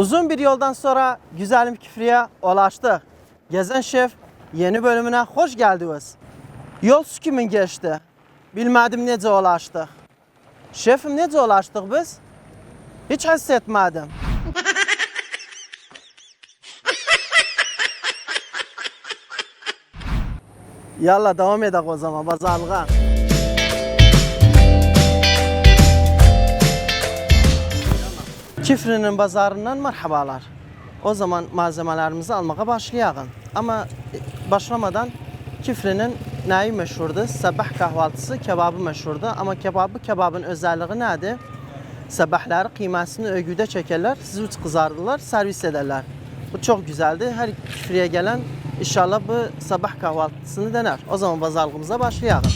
Uzun bir yoldan sonra güzelim Kifri'ye ulaştık. Gezen Şef yeni bölümüne hoş geldiniz. Yol su kimin geçti? Bilmedim nece ulaştık. Şefim nece ulaştık biz? Hiç hissetmedim. Yalla devam edelim o zaman pazarlığa. Kifri'nin pazarından merhabalar. O zaman malzemelerimizi almaya başlayalım. Ama başlamadan Kifri'nin neyi meşhurdu? Sabah kahvaltısı kebabı meşhurdu. Ama kebabı kebabın özelliği nedir? Sabahları kıymasını ögüde çekerler, süt kızardılar, servis ederler. Bu çok güzeldi. Her Kifri'ye gelen inşallah bu sabah kahvaltısını dener. O zaman pazarlığımıza başlayalım.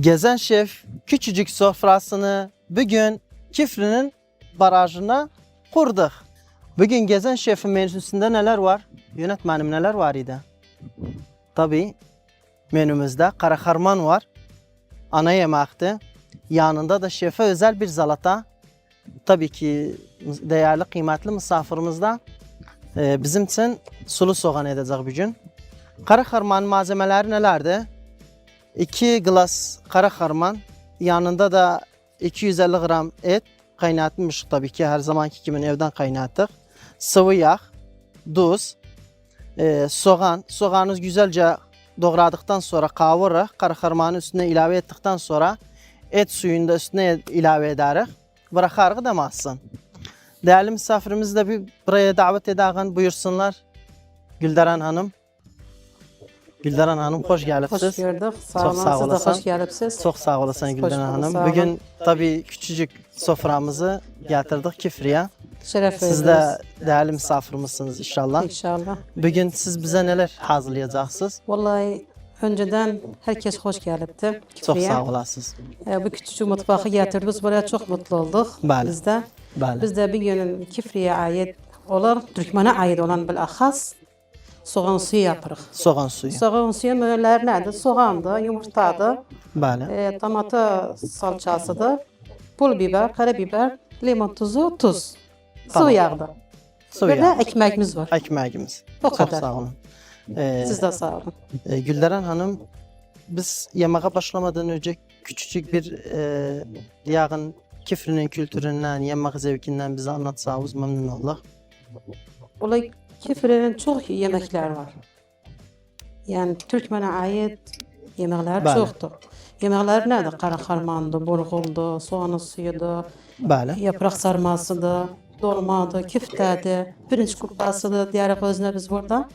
Gezen Şef küçücük sofrasını bugün Kifli'nin barajına kurduk. Bugün Gezen Şef'in menüsünde neler var? Yönetmenim neler var idi? Tabii menümüzde karaharman var. Ana yemekti. Yanında da şefe özel bir zalata. Tabii ki değerli kıymetli misafirimiz de e, bizim için sulu soğan edecek bugün. Karaharman malzemeleri nelerdi? 2 glas kara harman, yanında da 250 gram et kaynatmış tabii ki her zamanki gibi evden kaynattık. Sıvı yağ, tuz, e, soğan. Soğanı güzelce doğradıktan sonra kavururuz. Kara harmanı üstüne ilave ettikten sonra et suyunu da üstüne ilave ederiz. Bırakarız demezsin. Değerli misafirimizi de bir buraya davet edelim. Buyursunlar. Gülderen Hanım. Gülderen Hanım hoş geldiniz. Hoş gördük. Sağ Çok olun. sağ Siz de olasın. hoş geldiniz. Çok sağ olasın bulduk, Hanım. Bugün tabii küçücük soframızı getirdik Kifri'ye. Şeref Siz de değerli misafirimizsiniz inşallah. İnşallah. Bugün siz bize neler hazırlayacaksınız? Vallahi önceden herkes hoş gelipti. Çok sağ olasınız. Ee, bu küçücük mutfağı getirdiniz. Buraya çok mutlu olduk. Bəli. Biz de. Bəli. Biz de bir günün Kifriye ait olan, Türkmen'e ait olan bilahas soğan suyu yaparız. Soğan suyu. Soğan suyu möğürler nedir? Soğandı, yumurtadı, Bəli. e, tamata salçasıdır, pul biber, karabiber, limon tuzu, tuz. Tamam. Su yağdı. Su Bir de ekmeğimiz var. Ekmeğimiz. O Çok kadar. sağ olun. Ee, Siz de sağ olun. e, Gülderen Hanım biz yemeğe başlamadan önce küçücük bir e, yağın Kifri'nin kültüründen, yemek zevkinden bize anlatsanız memnun olduk. Olay Kifre'nin çok yemekler var. Yani Türkmen'e ait yemekler Bəli. çoktur. Yemekler nedir? Kara karmandı, bulgurdu, soğanı suyudu, Bəli. yaprak sarmasıdı, dolmadı, küftədi, pirinç kupasıdı, diğer özüne biz burada.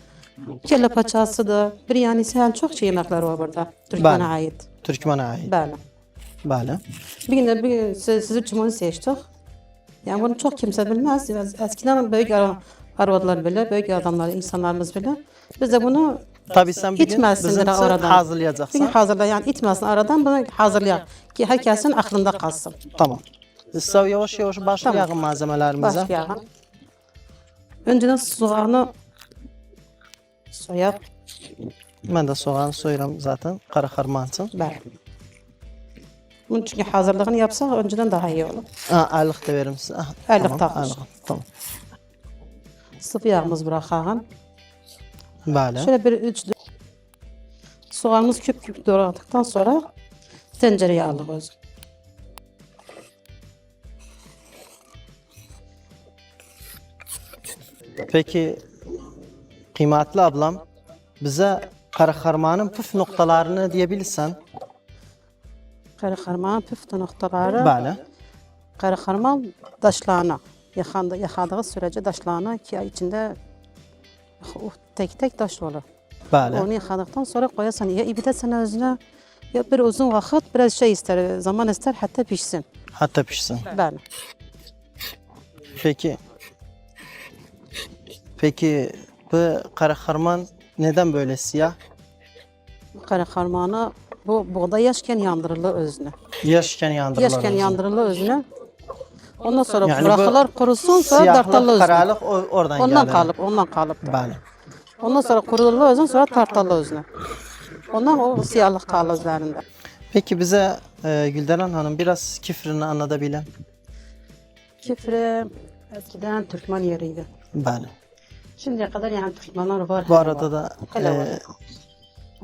Kelle paçasıdır, biryanisi, yani çok şey yemekler var burada. Türkmen'e Bəli. ait. Türkmen'e ait. Bəli. Bəli. Bir gün de bir siz, siz bunu seçtik. Yani bunu çok kimse bilmez. Eskiden büyük ar- arvadlar bile, büyük adamlar, insanlarımız bile. Biz de bunu Tabii sen bir gün İtmezsin bizim de için oradan. bir gün hazırlayacaksın. hazırla, yani itmesin aradan bunu hazırlayalım. Ki herkesin aklında kalsın. Tamam. Siz yavaş yavaş başlayalım malzemelerimize. Başlayalım. Önceden soğanı soyup, Ben de soğan soyuram zaten. Kara harman için. ben. Bunun çünkü hazırlığını yapsak önceden daha iyi olur. Ha, aylık da veririm size. Aylık tamam, aylık, Tamam. Sıvı yağımız bırakalım. Böyle. Şöyle bir üç soğanımız küp küp doğradıktan sonra tencereye alıyoruz. Peki kıymetli ablam bize kara harmanın püf noktalarını diyebilirsen. Kara karman püftü noktaları. Böyle. Kara karman daşlarına. Yakanda, yakadığı sürece daşlarına ki içinde tek tek daş olur. Böyle. Onu yıkadıktan sonra koyarsan ya ibide sen özüne ya bir uzun vakit biraz şey ister, zaman ister hatta pişsin. Hatta pişsin. Böyle. Peki. Peki bu kara harman neden böyle siyah? Kara karmağına bu buğday yaşken yandırılır özünü. Yaşken yandırırlar. Yaşken özünü. yandırılır özünü. Ondan sonra Yani bu bırakırlar kurusun sonra Siyahlık, özünü. karalık oradan Ondan kalıp, ondan kalıp. Bəli. Ondan sonra kurulurlar özünü sonra tartarlar özünü. Ondan o siyahlık kalır özlerinde. Peki bize e, Gülderen Hanım biraz kifrini anlatabilin. Kifre eskiden Türkmen yeriydi. Bəli. Şimdiye kadar yani Türkmenler var. Bu arada var. da var. e,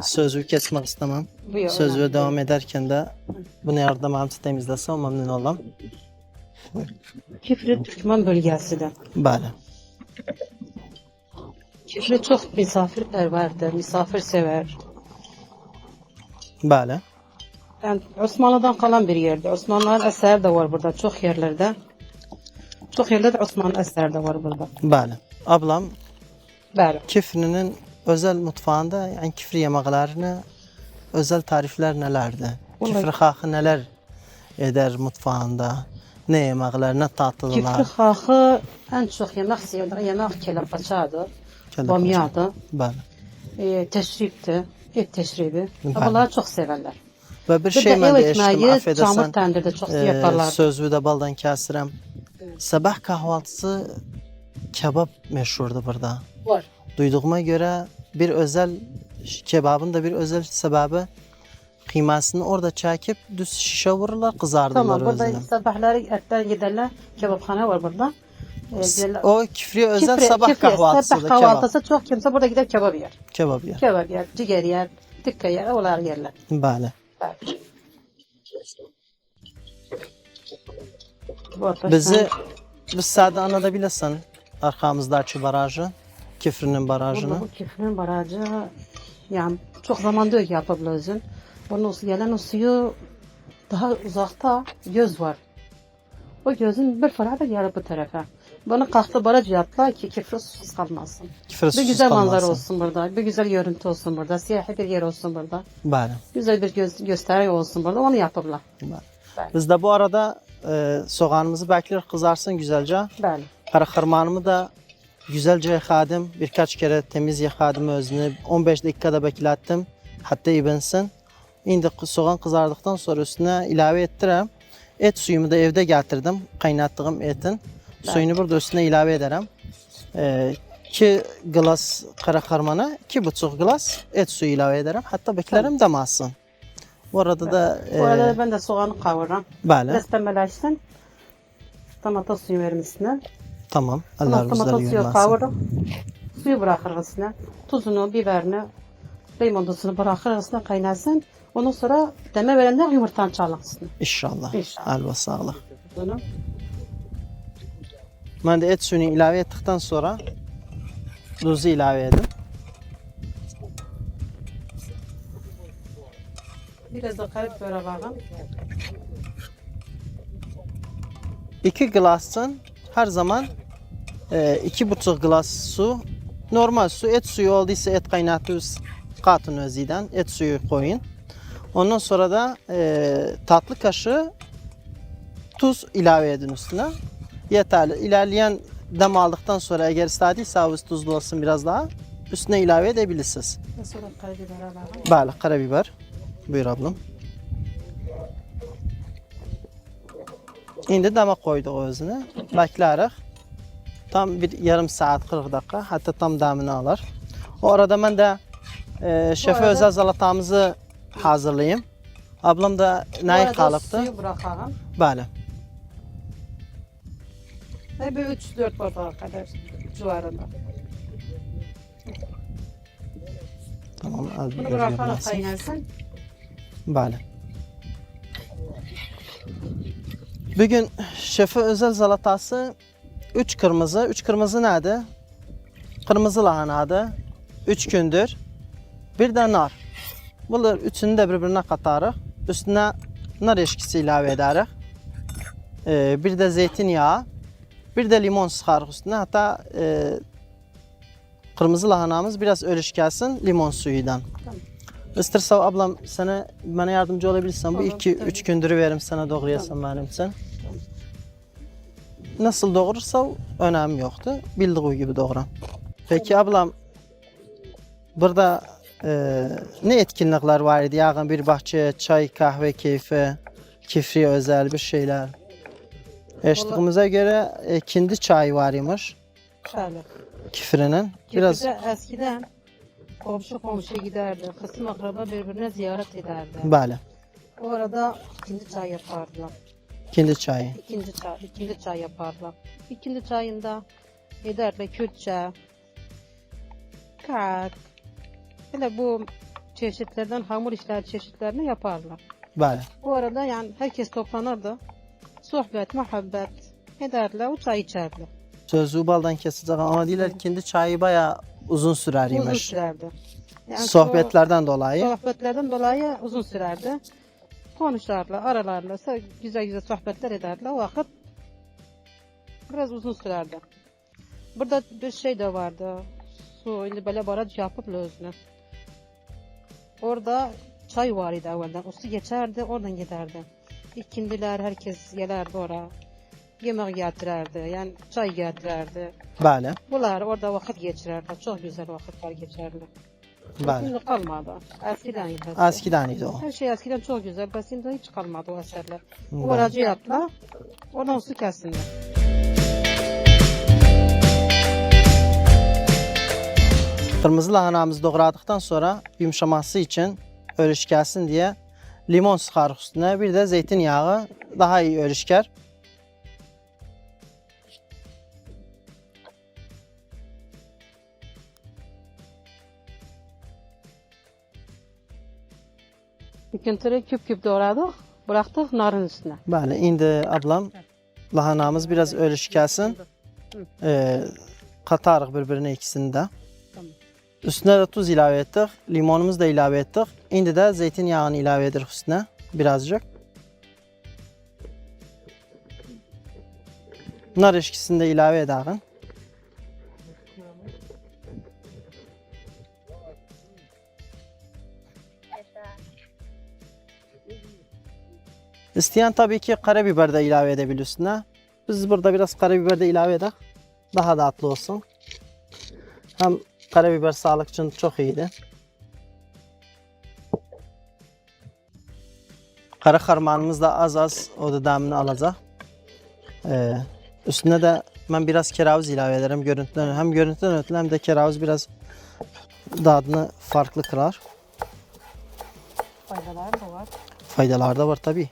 sözü kesmek istemem. Buyur, Sözü önemli devam ederken de bunu yardım hamsi temizlesem memnun olam. Kifre Türkmen bölgesidir. Bəli. Kifre çok misafirperverdir, misafirsever. Bəli. Yani Osmanlı'dan kalan bir yerde. Osmanlıların eseri de var burada çok yerlerde. Çok yerlerde Osmanlı eseri de var burada. Bəli. Ablam Bəli. Kifrinin özel mutfağında yani kifri yemeklerini özel tarifler nelerdi? Vallahi- Kifri xaxı neler eder mutfağında? Ne yemekler, ne tatlılar? Kifri xaxı en çok yemek sevdiği yemek kelepaçadır. Bamyadır. Bəli. E, teşriptir. Et teşribi. Bunları çok severler. Ve bir şey de ben ev de eşittim, ekmeği affedersen. e, sözlüğü de baldan kəsirəm. Sabah kahvaltısı kebap meşhurdu burada. Var. Duyduğuma göre bir özel kebabın da bir özel sebebi kıymasını orada çekip düz şişe vururlar kızardılar Tamam burada özüne. sabahları etler giderler. Kebapxana var burada. E, gelirler- O kifriye özel Kifri- sabah kifri, kahvaltısı Sabah kahvaltısı çok kimse burada gider kebap yer. kebap. Kebap yer. Kebap yer, ciğer yer, tikka yer, onlar yerler. Bu ateşten- Bizi biz sade anlatabilirsen arkamızdaki barajı, Kifrinin barajını. Burada bu kifrin barajı yani çok zaman diyor ki yapabilirsin. Bunun o gelen o suyu daha uzakta göz var. O gözün bir farada yarı bu tarafa. Bana kalktı baraj yaptılar ki kifri susuz kalmasın. Kifri Bir susuz güzel manzara kalmasın. olsun burada. Bir güzel görüntü olsun burada. Siyahi bir yer olsun burada. Bəli. Güzel bir göz, gösteri olsun burada. Onu yapırlar. Biz de bu arada e, soğanımızı bekler kızarsın güzelce. Bəli. Karakarmanımı da güzelce yıkadım. Birkaç kere temiz yıkadım özünü. 15 dakikada beklettim. Hatta ibensin. Şimdi soğan kızardıktan sonra üstüne ilave ettirem. Et suyumu da evde getirdim. Kaynattığım etin. Suyunu burada üstüne ilave ederim. Ee, 2 glas kara karmana, 2,5 glas et suyu ilave ederim. Hatta beklerim damasın. Bu arada da Bu arada e, ben de soğanı kavururum. böyle. Biraz pembeleşsin. Domates suyu verim üstüne. Tamam. Allah domates rızları suyu görmesin. kavururum. Suyu bırakır üstüne. Tuzunu, biberini, limon tuzunu bırakır üstüne kaynasın. Ondan sonra deme verenden yumurtanı çalın üstüne. İnşallah. İnşallah. Elbette sağlık. Bunu. Ben de et suyunu ilave ettikten sonra tuzu ilave edin. Biraz da böyle bakın. 2 glasın her zaman e, iki buçuk glas su normal su et suyu olduysa et kaynatıyoruz katın özüden et suyu koyun. Ondan sonra da e, tatlı kaşığı tuz ilave edin üstüne. Yeterli. İlerleyen dem aldıktan sonra eğer istediyseniz tuzlu olsun biraz daha üstüne ilave edebilirsiniz. Ve sonra karabibere bakın. Bəli, karabiber. Buyur ablam. İndi dama koyduq özünü. Bəklərik. Tam bir yarım saat 40 dakika hatta tam damını alır. O arada mən də e, şefe özel salatamızı hazırlayayım. Ablam da Bu arada qalıbdı? Suyu bırakalım. Bəli. Ve bir 3-4 bardağa kadar civarında. Tamam, az Bunu biraz bırakalım görünəsin. kaynasın. Bəli. Bugün şefe özel salatası 3 kırmızı. 3 kırmızı nedir? Kırmızı lahanadır. 3 gündür. Bir de nar. Bunlar üçünü de birbirine katarıq. Üstüne nar eşkisi ilave ederiz. Ee, bir de zeytinyağı. Bir de limon sıkarıq üstüne. Hatta e, kırmızı lahanamız biraz ölüş gelsin limon suyuyla. Tamam. İstersen ablam sana bana yardımcı olabilirsen bu Olur, iki tabii. üç gündürü veririm sana doğrayasan benim için. Nasıl doğurursa önemi yoktu. Bildiği gibi doğran. Peki ablam burada e, ne etkinlikler var idi? Yağın bir bahçe, çay, kahve keyfi, kifri özel bir şeyler. Eşitliğimize göre e, kendi çayı var imiş Şöyle. kifrinin. Biraz Biraz eskiden komşu komşu giderdi. Kısım akraba birbirine ziyaret ederdi. böyle. O arada ikinci çay yapardılar. Kendi çayı. İkinci çay, ikinci çay yaparlar. İkinci çayında ederler Kürtçe, kak, hele bu çeşitlerden hamur işler çeşitlerini yaparlar. Böyle. Bu arada yani herkes toplanırdı. Sohbet, muhabbet ederler, o çay içerdi. Sözü baldan kesecek ama diyorlar kendi çayı bayağı uzun sürer Uzun imiş. sürerdi. Yani Sohbetlerden dolayı. Sohbetlerden dolayı uzun sürerdi. Konuşarlar, aralarlar, so- güzel güzel sohbetler ederler. O vakit biraz uzun sürerdi. Burada bir şey de vardı. Su, böyle baraj yapıp özüne. Orada çay var idi evvelden. Su geçerdi, oradan giderdi. İkindiler herkes gelerdi oraya. Yemek getirerdi, yani çay getirerdi. Böyle. Bunlar orada vakit geçirerler. Çok güzel vakitler geçerler. Böyle. Şimdi kalmadı. Eskiden iyiydi. Eskiden idi o. Her şey eskiden çok güzel. Ben şimdi hiç kalmadı o eserler. O aracı yaptılar. Oradan su kessinler. Kırmızı lahanamızı doğradıktan sonra yumuşaması için örüş gelsin diye limon sıkarıq üstüne. Bir de zeytinyağı daha iyi örüşker. Yıkıntıyı küp küp doğradık. Bıraktık narın üstüne. Böyle indi ablam lahanamız biraz örüş gelsin. Ee, katarıq birbirine ikisini de. Üstüne de tuz ilave ettik. Limonumuzu da ilave ettik. Şimdi de zeytinyağını ilave edirik üstüne birazcık. Nar eşkisini de ilave edelim. İsteyen tabii ki karabiber de ilave edebilir üstüne. Biz burada biraz karabiber de ilave edelim. Daha tatlı olsun. Hem karabiber sağlık için çok iyiydi. Kara karmanımız da az az o da damını alacak. Ee, üstüne de ben biraz keravuz ilave ederim görüntüden. Hem görüntüden ötürü hem de keravuz biraz tadını farklı kırar. Faydaları da var. Faydaları da var tabii.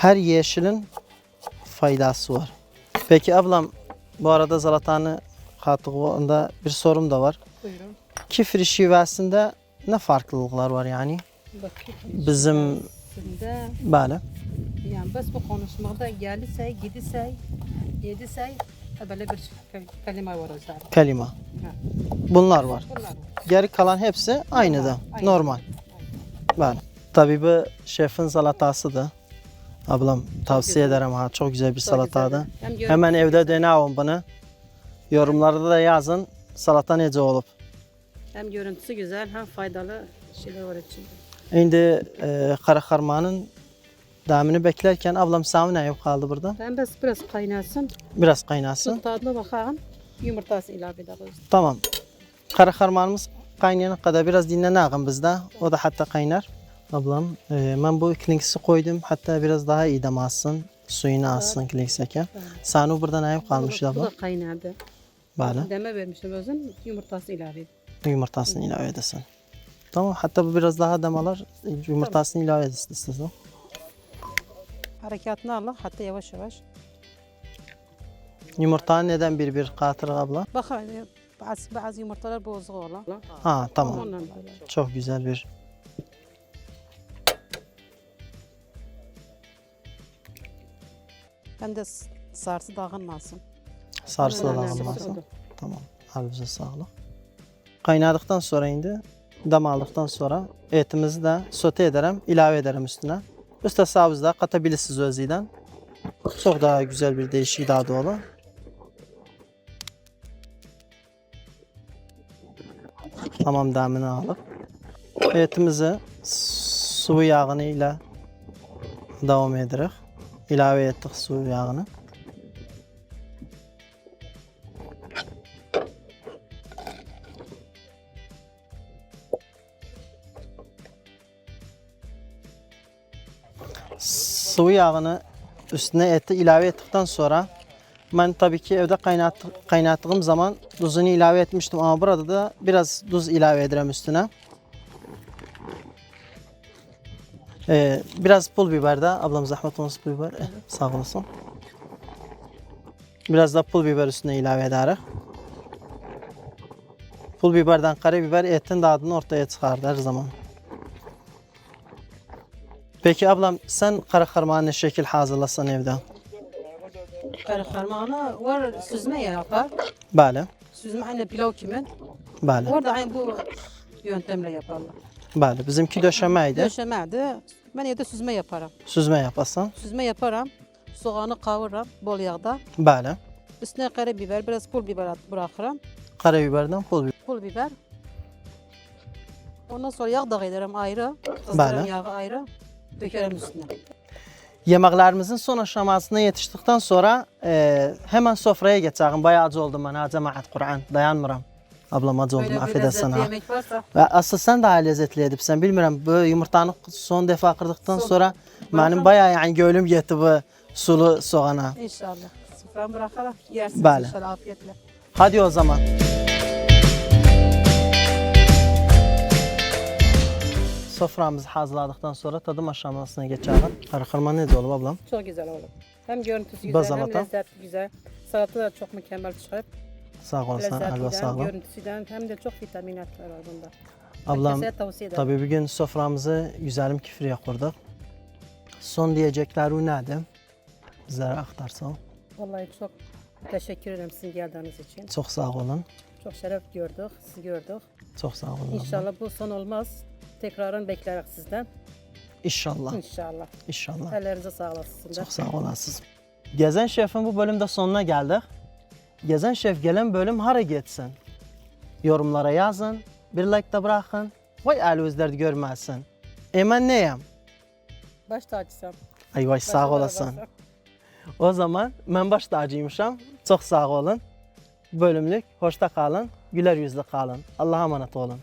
Her yeşilin faydası var. Peki ablam bu arada zalatanı katıldığında bir sorum da var. Buyurun. Kifri şivesinde ne farklılıklar var yani? Bakın. Bizim Şimdi böyle. yani bas bu konuşmada gelirse, gidirse, yediyse böyle bir ke- kelime var zaten. Kelime. Bunlar var. Bunlar var. Geri kalan hepsi aynı da. Aynı. Normal. Böyle. Tabii bu şefin salatası da. Ablam tavsiye güzel. ederim ha. Çok güzel bir Çok. Hem görüntü- Hemen evde deneyin bunu. Yorumlarda da yazın salata nece olup. Hem görüntüsü güzel hem faydalı şeyler var içinde. Şimdi e, kara karmanın damını beklerken ablam sağ ne kaldı burada? Ben bas biraz kaynasın. Biraz kaynasın. Su tadına bakalım. Yumurtası ilave ederiz. Tamam. Kara karmanımız kaynayana kadar biraz dinlenelim bizde. O da hatta kaynar. Ablam e, ben bu klinkisi koydum. Hatta biraz daha iyi alsın. Suyunu alsın klinkseke. Sanu burada ne yap kalmış bu, ablam? da kaynadı. Böyle. Deme vermişim özün yumurtası ilave edin. Yumurtasını ilave edesin. Tamam. Hatta bu biraz daha damalar. Yumurtasını ilave edesin istersen. Harekatını alın hatta yavaş yavaş. Yumurtanı neden bir bir katırıq abla? Bak hani bazı, bazı yumurtalar bozuk olan. Ha tamam. Çok güzel bir. Hem de s- sarsı dağılmasın. Sarsı da dağılmasın. Tamam. Halbuki sağlık. Kaynadıktan sonra indi. Dam aldıktan sonra etimizi de sote ederim, ilave ederim üstüne. Üste savuz da katabilirsiniz özüyle. Çok daha güzel bir değişik tadı olur. Tamam damını alıp etimizi sıvı yağını ile devam ederek ilave ettik sıvı yağını. Sıvı yağını üstüne eti ilave ettikten sonra ben tabii ki evde kaynat, kaynattığım zaman tuzunu ilave etmiştim ama burada da biraz tuz ilave ederim üstüne. Ee, biraz pul biber de ablam zahmet olmasın pul biber. Eh, sağ olasın. Biraz da pul biber üstüne ilave ederiz. Pul biberden karabiber etin tadını ortaya çıkardı her zaman. Peki ablam sen kara karmağı ne şekil hazırlasan evde? Karıkarmağına var süzme yapar. Böyle, Süzme aynı pilav kimin. böyle, Orada aynı bu yöntemle yaparlar. böyle. Bizimki döşemeydi. Döşemedi. Ben evde süzme yaparım. Süzme yapasan. Süzme yaparım. Soğanı kavururum bol yağda. Böyle. Üstüne karabiber, biraz pul biber bırakırım. Karabiberden pul biber. Pul biber. Ondan sonra yağ da ederim ayrı. Kızdırırım yağı ayrı. Dökerim üstüne. Yemeklerimizin son aşamasına yetiştikten sonra e, hemen sofraya geçelim. Bayağı acı oldum ben ha cemaat Kur'an. Dayanmıram. Ablam acı oldum affedersin ha. yemek varsa Ve asıl sen daha lezzetli edip sen bilmiyorum böyle yumurtanı son defa kırdıktan Son- sonra benim bayağı yani gönlüm yetti bu sulu soğana. inşallah. Soframı bırakarak yersiniz Böyle. inşallah afiyetle. Hadi o zaman. Soframızı hazırladıktan sonra tadım aşamasına geçelim. Karakarma ne olur ablam? Çok güzel olur. Hem görüntüsü güzel Bazalata. hem lezzeti güzel. Salata da çok mükemmel çıkar. Sağ olasın, elbise Lezzetinden, sağlam. görüntüsüden hem de çok vitaminatlar var bunda. Ablam tabii bugün soframızı güzelim kifriye kurduk. Son diyecekleri nedir? Bizlere aktarsan. Vallahi çok teşekkür ederim sizin geldiğiniz için. Çok sağ olun. Çok şeref gördük, sizi gördük. Çok sağ olun. ablam. İnşallah bu son olmaz. Tekrarın bekleriz sizden. İnşallah. İnşallah. İnşallah. Ellerinize de. Çok sağ olasınız. Gezen Şef'in bu bölümde sonuna geldik. Gezen Şef gelen bölüm hara geçsin? Yorumlara yazın, bir like da bırakın. Vay Ali özleri görmezsin. Emen neyim? Baş tacısam. Ay vay sağ olasın. O zaman ben baş tacıymışam. Çok sağ olun. Bölümlük hoşta kalın, güler yüzlü kalın. Allah'a emanet olun.